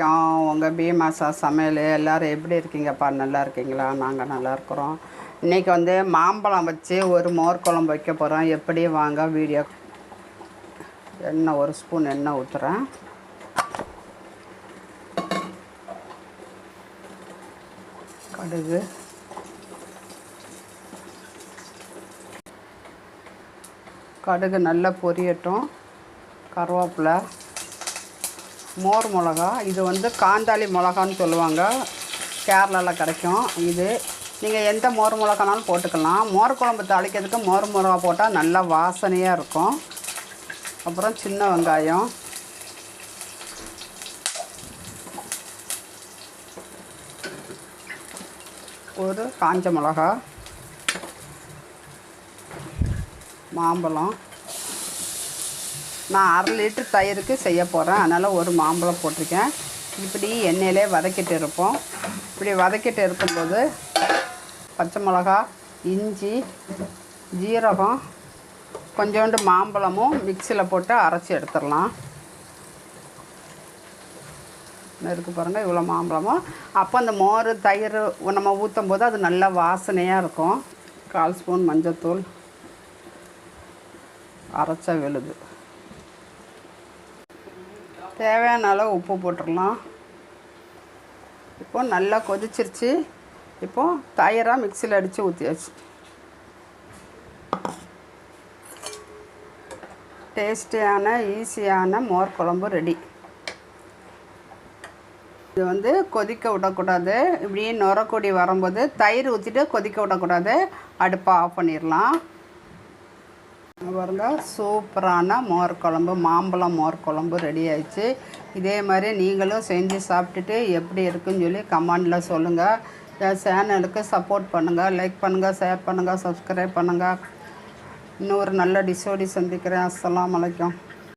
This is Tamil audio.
வணக்கம் உங்கள் பீமாசா சமையல் எல்லோரும் எப்படி இருக்கீங்கப்பா? நல்லா இருக்கீங்களா? நாங்கள் நல்லா இருக்கிறோம். இன்றைக்கி வந்து மாம்பழம் வச்சு ஒரு மோர் குழம்பு வைக்க போகிறோம் எப்படி? வாங்க வீடியோ எண்ணெய் ஒரு ஸ்பூன் எண்ணெய் ஊற்றுறேன் கடுகு. கடுகு நல்லா பொரியட்டும். கருவேப்பிலை. மோர் மிளகா. இது வந்து காந்தாளி மிளகான்னு சொல்லுவாங்க. கேரளாவில் கிடைக்கும். இது நீங்கள் எந்த மோர் மிளகானாலும் போட்டுக்கலாம். மோர் குழம்பு தாளிக்கிறதுக்கு மோர் மிளகா போட்டால் நல்லா வாசனையாக இருக்கும். அப்புறம் சின்ன வெங்காயம். ஒரு காஞ்ச மிளகா. மாம்பழம். நான் அரை லிட்டர் தயிருக்கு செய்ய போகிறேன் அதனால் ஒரு மாம்பழம் போட்டிருக்கேன். இப்படி எண்ணெயிலே வதக்கிட்டு இருப்போம். இப்படி வதக்கிட்டு இருக்கும்போது பச்சை மிளகா இஞ்சி ஜீரகம் கொஞ்சோண்டு மாம்பழமும் மிக்சியில் போட்டு அரைச்சி எடுத்துடலாம். இருக்குது பாருங்கள் இவ்வளோ மாம்பழமும். அப்போ அந்த மோர் தயிர் நம்ம ஊற்றும் போது அது நல்லா வாசனையாக இருக்கும். கால் ஸ்பூன் மஞ்சத்தூள். அரைச்சா விழுது தேவையான அளவு உப்பு போட்டுடலாம். இப்போ நல்லா கொதிச்சிருச்சு. இப்போது தயிராக மிக்சியில் அடித்து ஊற்றியாச்சு டேஸ்டியான ஈஸியான மோர் குழம்பு ரெடி. இது வந்து கொதிக்க விடக்கூடாது. இப்படியே நுரக்கொடி வரும்போது தயிர் ஊற்றிட்டு கொதிக்க விடக்கூடாது. அடுப்பை ஆஃப் பண்ணிடலாம். பாருங்க சூப்பரான மோர் குழம்பு மாம்பழம் மோர் குழம்பு ரெடி ஆயிடுச்சு. இதே மாதிரி நீங்களும் செஞ்சு சாப்பிட்டுட்டு எப்படி இருக்குன்னு சொல்லி கமெண்டில் சொல்லுங்கள் என் சேனலுக்கு சப்போர்ட் பண்ணுங்கள் லைக் பண்ணுங்கள் ஷேர் பண்ணுங்கள் சப்ஸ்கிரைப் பண்ணுங்கள் இன்னொரு நல்ல டிஷ்ஷோடி சந்திக்கிறேன். அஸ்லாம் வலைக்கம்